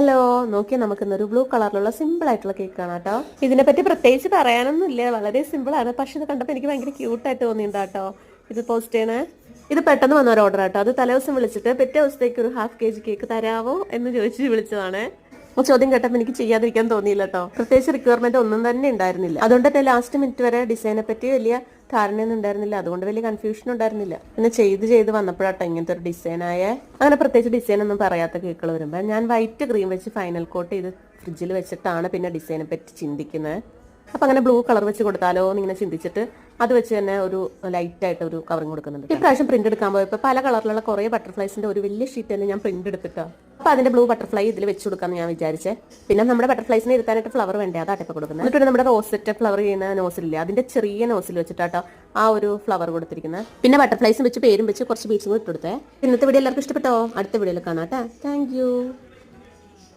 Hello നോക്കിയാൽ നമുക്ക് ഒരു ബ്ലൂ കളറിലുള്ള സിമ്പിൾ ആയിട്ടുള്ള കേക്ക് ആണ് കേട്ടോ. ഇതിനെപ്പറ്റി പ്രത്യേകിച്ച് പറയാനൊന്നുമില്ല വളരെ സിമ്പിൾ ആണ്. പക്ഷെ ഇത് കണ്ടപ്പോൾ എനിക്ക് ഭയങ്കര ക്യൂട്ടായിട്ട് തോന്നിയിട്ടുണ്ട് ഇത് പോസ്റ്റ് ചെയ്യണേ. ഇത് പെട്ടെന്ന് വന്ന ഒരു ഓർഡർ ആട്ടോ അത് തലേദിവസം വിളിച്ചിട്ട് പിറ്റേ ദിവസത്തേക്ക് ഒരു ഹാഫ് കെ ജി കേക്ക് തരാവോ എന്ന് ചോദിച്ച് വിളിച്ചതാണ്. ആ ചോദ്യം കേട്ടപ്പോൾ എനിക്ക് ചെയ്യാതിരിക്കാൻ തോന്നിയില്ല കേട്ടോ. പ്രത്യേകിച്ച് റിക്വയർമെന്റ് ഒന്നും തന്നെ ഉണ്ടായിരുന്നില്ല. അതുകൊണ്ട് തന്നെ ലാസ്റ്റ് മിനിറ്റ് വരെ ഡിസൈനെ പറ്റി വലിയ ധാരണയൊന്നും ഉണ്ടായിരുന്നില്ല. അതുകൊണ്ട് വലിയ കൺഫ്യൂഷൻ ഉണ്ടായിരുന്നില്ല. പിന്നെ ചെയ്ത് ചെയ്ത് വന്നപ്പോഴാട്ടോ ഇങ്ങനത്തെ ഒരു ഡിസൈൻ ആയ. അങ്ങനെ പ്രത്യേകിച്ച് ഡിസൈൻ ഒന്നും പറയാത്ത കേക്കുകൾ വരുമ്പോൾ ഞാൻ വൈറ്റ് ക്രീം വെച്ച് ഫൈനൽ കോട്ട് ചെയ്ത് ഫ്രിഡ്ജിൽ വെച്ചിട്ടാണ് പിന്നെ ഡിസൈനെ പറ്റി ചിന്തിക്കുന്നത് അപ്പൊ അങ്ങനെ ബ്ലൂ കളർ വെച്ച് കൊടുത്താലോ എന്ന് ഇങ്ങനെ ചിന്തിച്ചിട്ട് അത് വെച്ച് തന്നെ ഒരു ലൈറ്റ് ആയിട്ട് ഒരു കവറിങ് കൊടുക്കുന്നുണ്ട് ഇപ്രാവശ്യം പ്രാവശ്യം പ്രിന്റ് എടുക്കാൻ പോയപ്പോൾ പല കളറിലുള്ള കുറേ ബട്ടർഫ്ലൈസിന്റെ ഒരു വലിയ ഷീറ്റ് തന്നെ ഞാൻ പ്രിന്റ് എടുത്തിട്ടോ. അപ്പൊ അതിന്റെ ബ്ലൂ ബട്ടർഫ്ലൈ ഇതിൽ വെച്ച് കൊടുക്കാന്ന് ഞാൻ വിചാരിച്ചേ. പിന്നെ നമ്മുടെ ബട്ടർഫ്ലൈസിനെ ഇരുത്താനായിട്ട് ഫ്ലവർ വേണ്ടേ? അതാ ഇപ്പൊ കൊടുക്കുന്നത്. എന്നിട്ട് നമ്മുടെ റോസറ്റ് ഫ്ലവർ ചെയ്യുന്ന നോസിലില്ലേ അതിന്റെ ചെറിയ നോസിൽ വെച്ചിട്ടാട്ടോ ആ ഒരു ഫ്ലവർ കൊടുത്തിരിക്കുന്നത് പിന്നെ ബട്ടർഫ്ലൈസും വെച്ച് പേരും വെച്ച് കുറച്ച് ബീച്ചും കൂടി ഇട്ട് ഇന്നത്തെ വീഡിയോ എല്ലാവർക്കും ഇഷ്ടപ്പെട്ടോ? അടുത്ത വീഡിയോയിൽ കാണാം കേട്ടോ താങ്ക്